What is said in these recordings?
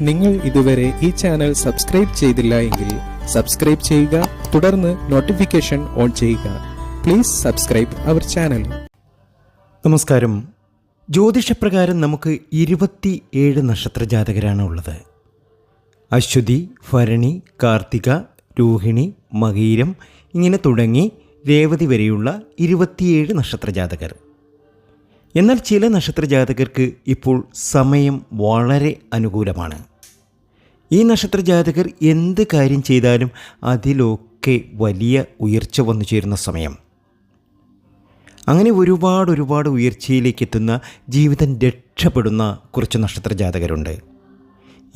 നിങ്ങൾ ഇതുവരെ ഈ ചാനൽ സബ്സ്ക്രൈബ് ചെയ്തില്ല എങ്കിൽ സബ്സ്ക്രൈബ് ചെയ്യുക തുടർന്ന് നോട്ടിഫിക്കേഷൻ ഓൺ ചെയ്യുക. പ്ലീസ് സബ്സ്ക്രൈബ് അവർ ചാനൽ നമസ്കാരം. ജ്യോതിഷപ്രകാരം നമുക്ക് ഇരുപത്തി ഏഴ് നക്ഷത്രജാതകരാണ് ഉള്ളത്. അശ്വതി ഭരണി കാർത്തിക രോഹിണി മകീരം ഇങ്ങനെ തുടങ്ങി രേവതി വരെയുള്ള ഇരുപത്തിയേഴ് നക്ഷത്രജാതകർ. എന്നാൽ ചില നക്ഷത്രജാതകർക്ക് ഇപ്പോൾ സമയം വളരെ അനുകൂലമാണ്. ഈ നക്ഷത്രജാതകർ എന്ത് കാര്യം ചെയ്താലും അതിലൊക്കെ വലിയ ഉയർച്ച വന്നു ചേരുന്ന സമയം. അങ്ങനെ ഒരുപാട് ഒരുപാട് ഉയർച്ചയിലേക്ക് എത്തുന്ന ജീവിതം രക്ഷപ്പെടുന്ന കുറച്ച് നക്ഷത്രജാതകരുണ്ട്.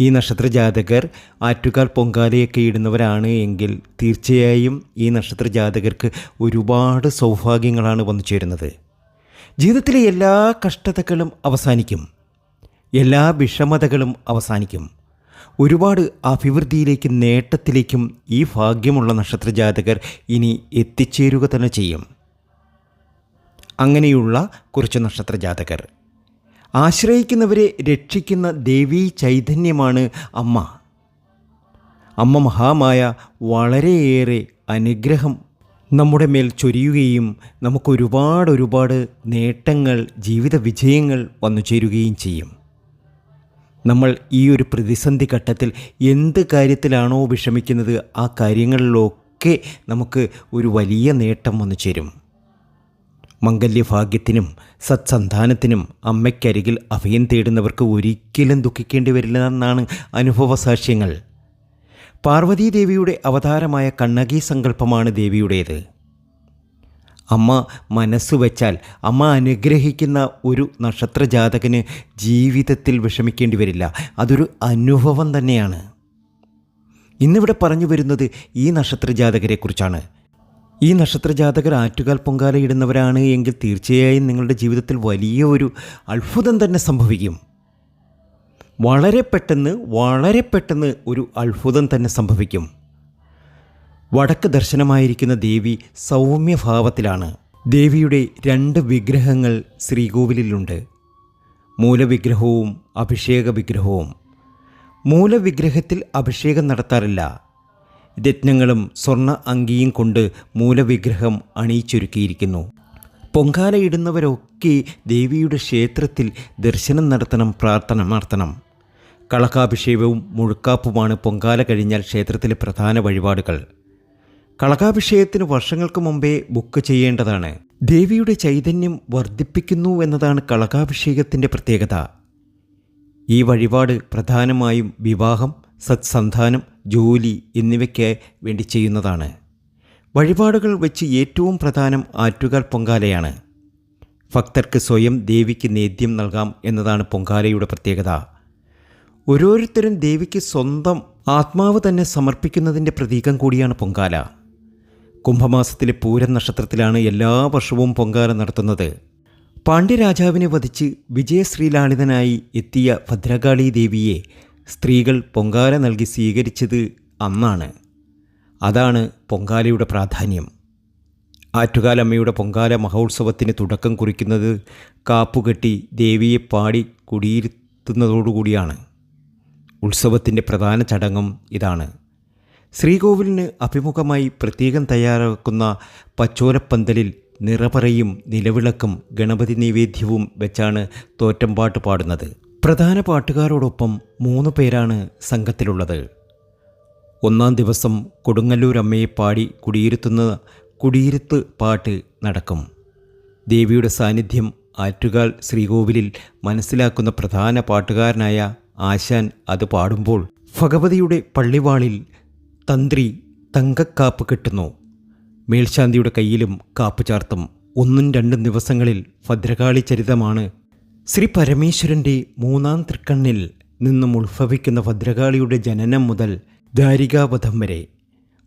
ഈ നക്ഷത്രജാതകർ ആറ്റുകാൽ പൊങ്കാലയൊക്കെ ഇടുന്നവരാണ് എങ്കിൽ തീർച്ചയായും ഈ നക്ഷത്രജാതകർക്ക് ഒരുപാട് സൗഭാഗ്യങ്ങളാണ് വന്നു ചേരുന്നത്. ജീവിതത്തിലെ എല്ലാ കഷ്ടതകളും അവസാനിക്കും. എല്ലാ വിഷമതകളും അവസാനിക്കും. ഒരുപാട് അഭിവൃദ്ധിയിലേക്കും നേട്ടത്തിലേക്കും ഈ ഭാഗ്യമുള്ള നക്ഷത്രജാതകർ ഇനി എത്തിച്ചേരുക തന്നെ ചെയ്യും. അങ്ങനെയുള്ള കുറച്ച് നക്ഷത്രജാതകർ. ആശ്രയിക്കുന്നവരെ രക്ഷിക്കുന്ന ദേവീ ചൈതന്യമാണ് അമ്മ. അമ്മ മഹാമായ വളരെയേറെ അനുഗ്രഹം നമ്മുടെ മേൽ ചൊരിയുകയും നമുക്ക് ഒരുപാട് ഒരുപാട് നേട്ടങ്ങൾ ജീവിത വിജയങ്ങൾ വന്നു ചേരുകയും ചെയ്യും. നമ്മൾ ഈ ഒരു പ്രതിസന്ധി ഘട്ടത്തിൽ എന്ത് കാര്യത്തിലാണോ വിഷമിക്കുന്നത് ആ കാര്യങ്ങളിലൊക്കെ നമുക്ക് ഒരു വലിയ നേട്ടം വന്നു ചേരും. മംഗല്യഭാഗ്യത്തിനും സത്സന്താനത്തിനും അമ്മയ്ക്കരികിൽ അഭയം തേടുന്നവർക്ക് ഒരിക്കലും ദുഃഖിക്കേണ്ടി വരില്ലെന്നാണ് അനുഭവസാക്ഷ്യങ്ങൾ. പാർവതീദേവിയുടെ അവതാരമായ കണ്ണകി സങ്കല്പമാണ് ദേവിയുടേത്. അമ്മ മനസ്സ് വച്ചാൽ അമ്മ അനുഗ്രഹിക്കുന്ന ഒരു നക്ഷത്രജാതകന് ജീവിതത്തിൽ വിഷമിക്കേണ്ടി വരില്ല. അതൊരു അനുഭവം തന്നെയാണ്. ഇന്നിവിടെ പറഞ്ഞു വരുന്നത് ഈ നക്ഷത്രജാതകരെക്കുറിച്ചാണ്. ഈ നക്ഷത്രജാതകർ ആറ്റുകാൽ പൊങ്കാലയിടുന്നവരാണ് എങ്കിൽ തീർച്ചയായും നിങ്ങളുടെ ജീവിതത്തിൽ വലിയ ഒരു അത്ഭുതം തന്നെ സംഭവിക്കും. വളരെ പെട്ടെന്ന് വളരെ പെട്ടെന്ന് ഒരു അത്ഭുതം തന്നെ സംഭവിക്കും. വടക്ക് ദർശനമായിരിക്കുന്ന ദേവി സൗമ്യഭാവത്തിലാണ്. ദേവിയുടെ രണ്ട് വിഗ്രഹങ്ങൾ ശ്രീകോവിലിലുണ്ട്. മൂലവിഗ്രഹവും അഭിഷേക വിഗ്രഹവും മൂലവിഗ്രഹത്തിൽ അഭിഷേകം നടത്താറില്ല. രത്നങ്ങളും സ്വർണ അങ്കിയും കൊണ്ട് മൂലവിഗ്രഹം അണിയിച്ചൊരുക്കിയിരിക്കുന്നു. പൊങ്കാലയിടുന്നവരൊക്കെ ദേവിയുടെ ക്ഷേത്രത്തിൽ ദർശനം നടത്തണം പ്രാർത്ഥന നടത്തണം. കളകാഭിഷേകവും മുഴുക്കാപ്പുമാണ് പൊങ്കാല കഴിഞ്ഞാൽ ക്ഷേത്രത്തിലെ പ്രധാന വഴിപാടുകൾ. കളകാഭിഷേകത്തിന് വർഷങ്ങൾക്ക് മുമ്പേ ബുക്ക് ചെയ്യേണ്ടതാണ്. ദേവിയുടെ ചൈതന്യം വർദ്ധിപ്പിക്കുന്നു എന്നതാണ് കളകാഭിഷേകത്തിന്റെ പ്രത്യേകത. ഈ വഴിപാട് പ്രധാനമായും വിവാഹം സത്സന്താനം ജോലി എന്നിവയ്ക്ക് വേണ്ടി ചെയ്യുന്നതാണ്. വഴിപാടുകൾ വെച്ച് ഏറ്റവും പ്രധാനം ആറ്റുകാൽ പൊങ്കാലയാണ്. ഭക്തർക്ക് സ്വയം ദേവിക്ക് നേദ്യം നൽകാം എന്നതാണ് പൊങ്കാലയുടെ പ്രത്യേകത. ഓരോരുത്തരും ദേവിക്ക് സ്വന്തം ആത്മാവ് തന്നെ സമർപ്പിക്കുന്നതിന്റെ പ്രതീകം കൂടിയാണ് പൊങ്കാല. കുംഭമാസത്തിലെ പൂരം നക്ഷത്രത്തിലാണ് എല്ലാ വർഷവും പൊങ്കാല നടത്തുന്നത്. പാണ്ഡ്യരാജാവിനെ വധിച്ച് വിജയശ്രീലാളിതനായി എത്തിയ ഭദ്രകാളി ദേവിയെ സ്ത്രീകൾ പൊങ്കാല നൽകി സ്വീകരിച്ചത് അന്നാണ്. അതാണ് പൊങ്കാലയുടെ പ്രാധാന്യം. ആറ്റുകാലമ്മയുടെ പൊങ്കാല മഹോത്സവത്തിന് തുടക്കം കുറിക്കുന്നത് കാപ്പുകെട്ടി ദേവിയെ പാടി കുടിയിരുത്തുന്നതോടുകൂടിയാണ്. ഉത്സവത്തിന്റെ പ്രധാന ചടങ്ങും ഇതാണ്. ശ്രീകോവിലിന് അഭിമുഖമായി പ്രത്യേകം തയ്യാറാക്കുന്ന പച്ചോലപ്പന്തലിൽ നിറപറയും നിലവിളക്കും ഗണപതി നൈവേദ്യവും വെച്ചാണ് തോറ്റമ്പാട്ട് പാടുന്നത്. പ്രധാന പാട്ടുകാരോടൊപ്പം മൂന്ന് പേരാണ് സംഘത്തിലുള്ളത്. ഒന്നാം ദിവസം കൊടുങ്ങല്ലൂർ അമ്മയെ പാടി കുടിയിരുത്തുന്ന കുടിയിരുത്ത് പാട്ട് നടക്കും. ദേവിയുടെ സാന്നിധ്യം ആറ്റുകാൽ ശ്രീകോവിലിൽ മനസ്സിലാക്കുന്ന പ്രധാന പാട്ടുകാരനായ ആശാൻ അത് പാടുമ്പോൾ ഭഗവതിയുടെ പള്ളിവാളിൽ തന്ത്രി തങ്കക്കാപ്പ് കെട്ടുന്നു. മേൽശാന്തിയുടെ കയ്യിലും കാപ്പ് ചാർത്തും ഒന്നും രണ്ടും ദിവസങ്ങളിൽ ഭദ്രകാളി ചരിതമാണ് ശ്രീ പരമേശ്വരന്റെ മൂന്നാം തൃക്കണ്ണിൽ നിന്നും ഉത്ഭവിക്കുന്ന ഭദ്രകാളിയുടെ ജനനം മുതൽ ദാരികാവധം വരെ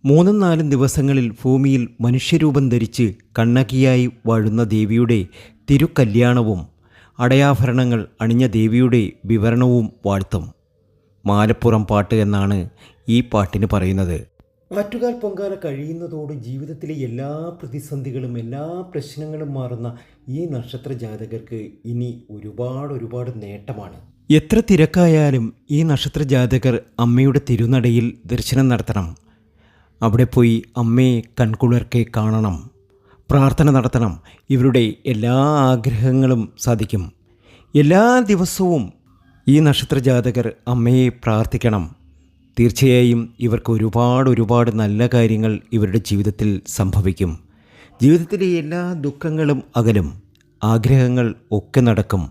മൂന്നും നാലും ദിവസങ്ങളിൽ ഭൂമിയിൽ മനുഷ്യരൂപം ധരിച്ച് കണ്ണകിയായി വാഴുന്ന ദേവിയുടെ തിരുക്കല്യാണവും അടയാഭരണങ്ങൾ അണിഞ്ഞ ദേവിയുടെ വിവരണവും വാഴ്ത്തും. മാലപ്പുറം പാട്ട് എന്നാണ് ഈ പാട്ടിന് പറയുന്നത്. ആറ്റുകാൽ പൊങ്കാല കഴിയുന്നതോടെ ജീവിതത്തിലെ എല്ലാ പ്രതിസന്ധികളും എല്ലാ പ്രശ്നങ്ങളും മാറുന്ന ഈ നക്ഷത്ര ജാതകർക്ക് ഇനി ഒരുപാട് ഒരുപാട് നേട്ടമാണ്. എത്ര തിരക്കായാലും ഈ നക്ഷത്ര ജാതകർ അമ്മയുടെ തിരുനടയിൽ ദർശനം നടത്തണം. അവിടെ പോയി അമ്മയെ കൺകുളിർക്കെ കാണണം പ്രാർത്ഥന നടത്തണം. ഇവരുടെ എല്ലാ ആഗ്രഹങ്ങളും സാധിക്കും. എല്ലാ ദിവസവും ഈ നക്ഷത്ര ജാതകർ അമ്മയെ പ്രാർത്ഥിക്കണം. തീർച്ചയായും ഇവർക്ക് ഒരുപാട് ഒരുപാട് നല്ല കാര്യങ്ങൾ ഇവരുടെ ജീവിതത്തിൽ സംഭവിക്കും. ജീവിതത്തിലെ എല്ലാ ദുഃഖങ്ങളും അകലും ആഗ്രഹങ്ങൾ ഒക്കെ നടക്കും.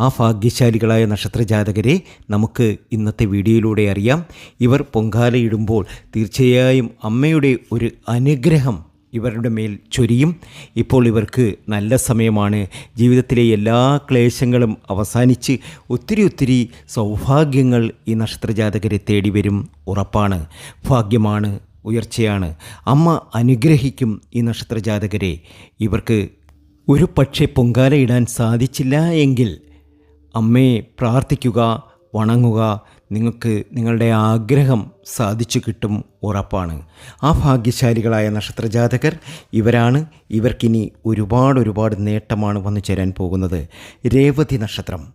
ആ ഭാഗ്യശാലികളായ നക്ഷത്രജാതകരെ നമുക്ക് ഇന്നത്തെ വീഡിയോയിലൂടെ അറിയാം. ഇവർ പൊങ്കാലയിടുമ്പോൾ തീർച്ചയായും അമ്മയുടെ ഒരു അനുഗ്രഹം ഇവരുടെ മേൽ ചൊരിയും. ഇപ്പോൾ ഇവർക്ക് നല്ല സമയമാണ്. ജീവിതത്തിലെ എല്ലാ ക്ലേശങ്ങളും അവസാനിച്ച് ഒത്തിരി ഒത്തിരി സൗഭാഗ്യങ്ങൾ ഈ നക്ഷത്രജാതകരെ തേടി വരും ഉറപ്പാണ്. ഭാഗ്യമാണ് ഉയർച്ചയാണ്. അമ്മ അനുഗ്രഹിക്കും ഈ നക്ഷത്രജാതകരെ. ഇവർക്ക് ഒരു പക്ഷേ പൊങ്കാല ഇടാൻ സാധിച്ചില്ല എങ്കിൽ അമ്മയെ പ്രാർത്ഥിക്കുക വണങ്ങുക. നിങ്ങൾക്ക് നിങ്ങളുടെ ആഗ്രഹം സാധിച്ചു കിട്ടും ഉറപ്പാണ്. ആ ഭാഗ്യശാലികളായ നക്ഷത്രജാതകർ ഇവരാണ്. ഇവർക്കിനി ഒരുപാട് ഒരുപാട് നേട്ടമാണ് വന്നു ചേരാൻ പോകുന്നത്. രേവതി നക്ഷത്രം.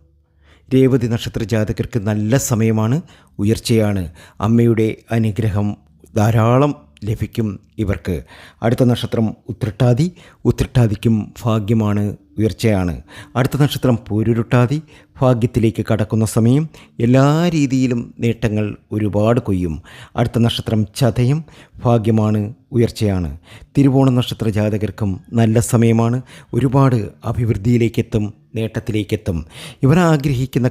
രേവതി നക്ഷത്ര ജാതകർക്ക് നല്ല സമയമാണ്. ഉയർച്ചയാണ്. അമ്മയുടെ അനുഗ്രഹം ധാരാളം ലഭിക്കും ഇവർക്ക്. അടുത്ത നക്ഷത്രം ഉത്രട്ടാതി. ഉത്രട്ടാതിക്കും ഭാഗ്യമാണ് ഉയർച്ചയാണ്. അടുത്ത നക്ഷത്രം പൂരുരുട്ടാതി. ഭാഗ്യത്തിലേക്ക് കടക്കുന്ന സമയം എല്ലാ രീതിയിലും നേട്ടങ്ങൾ ഒരുപാട് കൊയ്യും. അടുത്ത നക്ഷത്രം ചതയം. ഭാഗ്യമാണ് ഉയർച്ചയാണ്. തിരുവോണ നക്ഷത്ര ജാതകർക്കും നല്ല സമയമാണ്. ഒരുപാട് അഭിവൃദ്ധിയിലേക്കെത്തും നേട്ടത്തിലേക്കെത്തും. ഇവർ ആഗ്രഹിക്കുന്ന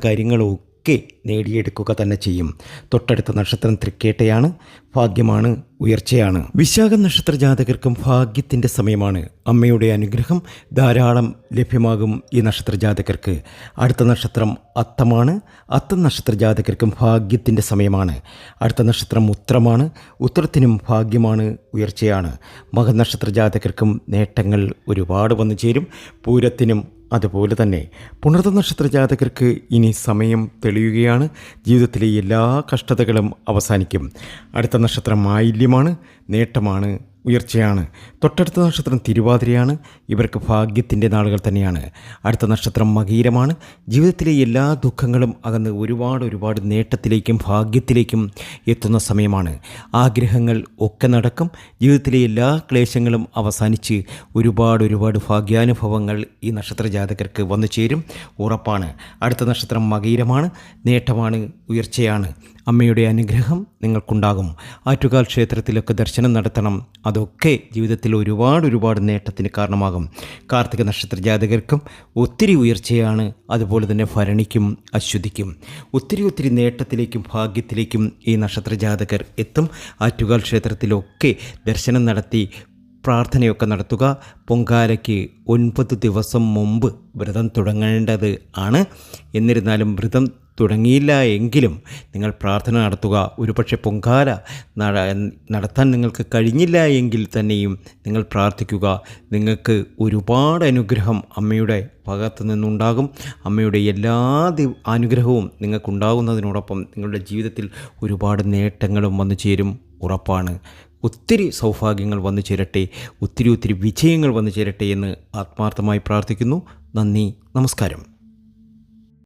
കാര്യങ്ങളൊക്കെ നേടിയെടുക്കുക തന്നെ ചെയ്യും. തൊട്ടടുത്ത നക്ഷത്രം തൃക്കേട്ടയാണ് ഭാഗ്യമാണ് ഉയർച്ചയാണ്. വിശാഖ നക്ഷത്ര ജാതകർക്കും ഭാഗ്യത്തിന്റെ സമയമാണ്. അമ്മയുടെ അനുഗ്രഹം ധാരാളം ലഭ്യമാകും ഈ നക്ഷത്ര ജാതകർക്ക്. അടുത്ത നക്ഷത്രം അത്തമാണ് അത്ത നക്ഷത്ര ജാതകർക്കും ഭാഗ്യത്തിന്റെ സമയമാണ്. അടുത്ത നക്ഷത്രം ഉത്രമാണ് ഉത്രത്തിനും ഭാഗ്യമാണ് ഉയർച്ചയാണ്. മകനക്ഷത്ര ജാതകർക്കും നേട്ടങ്ങൾ ഒരുപാട് വന്നു ചേരും പൂരത്തിനും അതുപോലെ തന്നെ പുണർത്ത നക്ഷത്ര ജാതകർക്ക് ഇനി സമയം തെളിയുകയാണ്. ജീവിതത്തിലെ എല്ലാ കഷ്ടതകളും അവസാനിക്കും. അടുത്ത നക്ഷത്രം മാലിന്യമാണ് നേട്ടമാണ് ഉയർച്ചയാണ്. തൊട്ടടുത്ത നക്ഷത്രം തിരുവാതിരയാണ്. ഇവർക്ക് ഭാഗ്യത്തിന്റെ നാളുകൾ തന്നെയാണ്. അടുത്ത നക്ഷത്രം മകീരമാണ്. ജീവിതത്തിലെ എല്ലാ ദുഃഖങ്ങളും അകന്ന് ഒരുപാട് ഒരുപാട് നേട്ടത്തിലേക്കും ഭാഗ്യത്തിലേക്കും എത്തുന്ന സമയമാണ്. ആഗ്രഹങ്ങൾ ഒക്കെ നടക്കും. ജീവിതത്തിലെ എല്ലാ ക്ലേശങ്ങളും അവസാനിച്ച് ഒരുപാട് ഒരുപാട് ഭാഗ്യാനുഭവങ്ങൾ ഈ നക്ഷത്ര ജാതകർക്ക് വന്നു ചേരും. ഉറപ്പാണ്. അടുത്ത നക്ഷത്രം മകീരമാണ്. നേട്ടമാണ് ഉയർച്ചയാണ്. അമ്മയുടെ അനുഗ്രഹം നിങ്ങൾക്കുണ്ടാകും. ആറ്റുകാൽ ക്ഷേത്രത്തിലൊക്കെ ദർശനം നടത്തണം. അതൊക്കെ ജീവിതത്തിൽ ഒരുപാട് ഒരുപാട് നേട്ടത്തിന് കാരണമാകും. കാർത്തിക നക്ഷത്ര ജാതകർക്കും ഒത്തിരി ഉയർച്ചയാണ് അതുപോലെ തന്നെ ഭരണിക്കും അശ്വതിക്കും. ഒത്തിരി ഒത്തിരി നേട്ടത്തിലേക്കും ഭാഗ്യത്തിലേക്കും ഈ നക്ഷത്ര ജാതകർ എത്തും. ആറ്റുകാൽ ക്ഷേത്രത്തിലൊക്കെ ദർശനം നടത്തി പ്രാർത്ഥനയൊക്കെ നടത്തുക. പൊങ്കാലയ്ക്ക് ഒൻപത് ദിവസം മുമ്പ് വ്രതം തുടങ്ങേണ്ടത് ആണ്. എന്നിരുന്നാലും വ്രതം തുടങ്ങിയില്ല എങ്കിലും നിങ്ങൾ പ്രാർത്ഥന നടത്തുക. ഒരുപക്ഷെ പൊങ്കാല നട- നടത്താൻ നിങ്ങൾക്ക് കഴിഞ്ഞില്ല എങ്കിൽ തന്നെയും നിങ്ങൾ പ്രാർത്ഥിക്കുക. നിങ്ങൾക്ക് ഒരുപാട് അനുഗ്രഹം അമ്മയുടെ ഭാഗത്തു നിന്നുണ്ടാകും. അമ്മയുടെ എല്ലാ അനുഗ്രഹവും നിങ്ങൾക്കുണ്ടാകുന്നതിനോടൊപ്പം നിങ്ങളുടെ ജീവിതത്തിൽ ഒരുപാട് നേട്ടങ്ങളും വന്നു ചേരും ഉറപ്പാണ്. ഒത്തിരി സൗഭാഗ്യങ്ങൾ വന്നു ചേരട്ടെ. ഒത്തിരി ഒത്തിരി വിജയങ്ങൾ വന്നു ചേരട്ടെ എന്ന് ആത്മാർത്ഥമായി പ്രാർത്ഥിക്കുന്നു. നന്ദി. നമസ്കാരം.